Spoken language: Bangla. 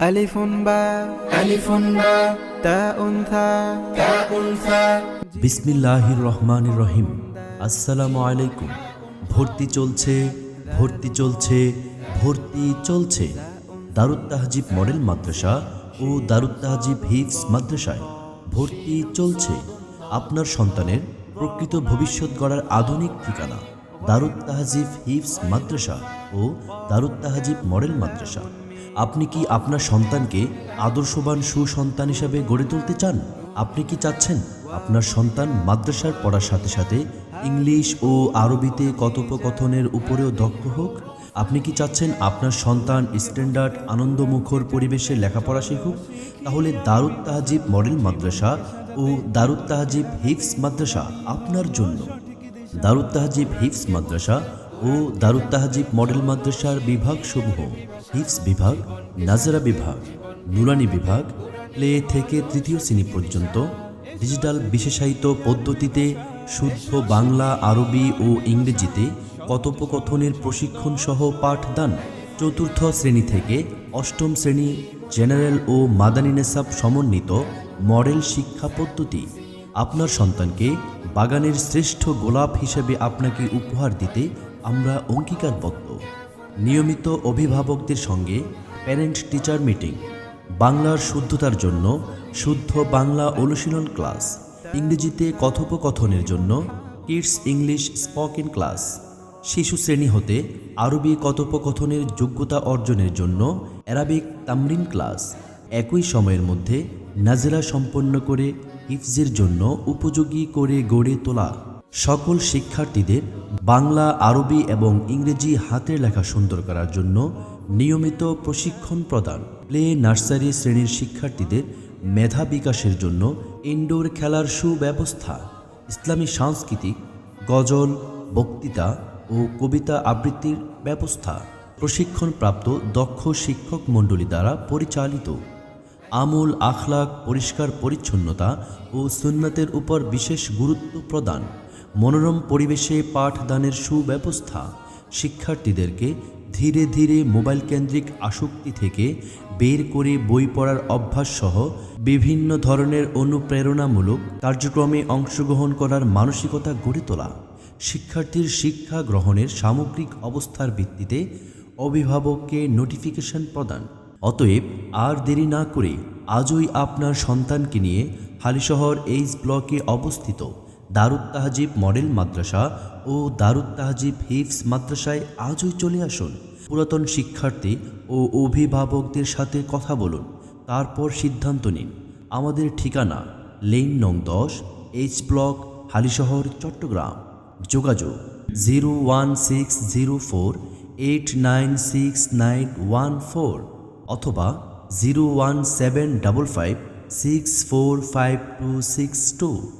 ألف باء ألف باء تاء ثاء تاء ثاء বিসমিল্লাহির রহমানির রহিম আসসালামু আলাইকুম ভর্তি চলছে ভর্তি চলছে ভর্তি চলছে দারুত তাহজিব মডেল মাদ্রাসা ও দারুত তাহজিব হিফস মাদ্রাসায় ভর্তি চলছে আপনার সন্তানের প্রকৃত ভবিষ্যৎ গড়ার আধুনিক ঠিকানা দারুত তাহজিব হিফস মাদ্রাসা ও দারুত তাহজিব মডেল মাদ্রাসা আপনি কি আপনার সন্তানকে আদর্শবান সুসন্তান হিসাবে গড়ে তুলতে চান? আপনি কি চাচ্ছেন? আপনার সন্তান মাদ্রাসার পড়ার সাথে সাথে ইংলিশ ও আরবিতে কথোপকথনের উপরেও দক্ষ হোক? আপনি কি চাচ্ছেন আপনার সন্তান স্ট্যান্ডার্ড, আনন্দমুখর পরিবেশে লেখাপড়া শিখুক? তাহলে দারুত তাহাজিব মডেল মাদ্রাসা ও দারুত তাহাজিব হিফস মাদ্রাসা আপনার জন্য। দারুত তাহাজিব হিফস মাদ্রাসা ও দারুত তাহাজিব মডেল মাদ্রাসার বিভাগসমূহ হিফস বিভাগ, নাজারা বিভাগ, নুরানি বিভাগ, প্লে থেকে তৃতীয় শ্রেণি পর্যন্ত ডিজিটাল বিশেষায়িত পদ্ধতিতে শুদ্ধ বাংলা, আরবি ও ইংরেজিতে কথোপকথনের প্রশিক্ষণ সহ পাঠদান চতুর্থ শ্রেণি থেকে অষ্টম শ্রেণি জেনারেল ও মাদানী নেসাব সমন্বিত মডেল শিক্ষা পদ্ধতি। আপনার সন্তানকে বাগানের শ্রেষ্ঠ গোলাপ হিসেবে আপনাকে উপহার দিতে আমরা অঙ্গীকারবদ্ধ। নিয়মিত অভিভাবকদের সঙ্গে প্যারেন্ট টিচার মিটিং, বাংলার শুদ্ধতার জন্য শুদ্ধ বাংলা অনুশীলন ক্লাস, ইংরেজিতে কথোপকথনের জন্য কিডস ইংলিশ স্পোকেন ক্লাস, শিশু শ্রেণি হতে আরবি কথোপকথনের যোগ্যতা অর্জনের জন্য অ্যারাবিক তামরিন ক্লাস, একই সময়ের মধ্যে নাজেরা সম্পন্ন করে হিফজের জন্য উপযোগী করে গড়ে তোলা। সকল শিক্ষার্থীদের বাংলা, আরবি এবং ইংরেজি হাতের লেখা সুন্দর করার জন্য নিয়মিত প্রশিক্ষণ প্রদান। প্লে, নার্সারি শ্রেণির শিক্ষার্থীদের মেধা বিকাশের জন্য ইনডোর খেলার সুব্যবস্থা, ইসলামী সাংস্কৃতিক, গজল, বক্তৃতা ও কবিতা আবৃত্তির ব্যবস্থা। প্রশিক্ষণপ্রাপ্ত দক্ষ শিক্ষক মণ্ডলী দ্বারা পরিচালিত। আমূল আখলাক, পরিষ্কার পরিচ্ছন্নতা ও সুন্নাতের উপর বিশেষ গুরুত্ব প্রদান। মনোরম পরিবেশে পাঠদানের সুব্যবস্থা। শিক্ষার্থীদেরকে ধীরে ধীরে মোবাইল কেন্দ্রিক আসক্তি থেকে বের করে বই পড়ার অভ্যাস সহ বিভিন্ন ধরনের অনুপ্রেরণামূলক কার্যক্রমে অংশগ্রহণ করার মানসিকতা গড়ে তোলা। শিক্ষার্থীর শিক্ষা গ্রহণের সামগ্রিক অবস্থার ভিত্তিতে অভিভাবককে নোটিফিকেশন প্রদান। অতএব আর দেরি না করে আজই আপনার সন্তানকে নিয়ে হালিশহর এইচ ব্লকে অবস্থিত। দারুত তাহাজিব মডেল মাদ্রাসা ও দারুত তাহাজিব হিফস মাদ্রাসায় আজই চলে আসুন। পুরাতন শিক্ষার্থী ও অভিভাবকদের সাথে কথা বলুন। তারপর সিদ্ধান্ত নিন। আমাদের ঠিকানা লেন নং দশ, এইচ ব্লক, হালিশহর, চট্টগ্রাম। যোগাযোগ zero one six zero four, eight nine six nine one four অথবা zero one seven double five six four five two six two.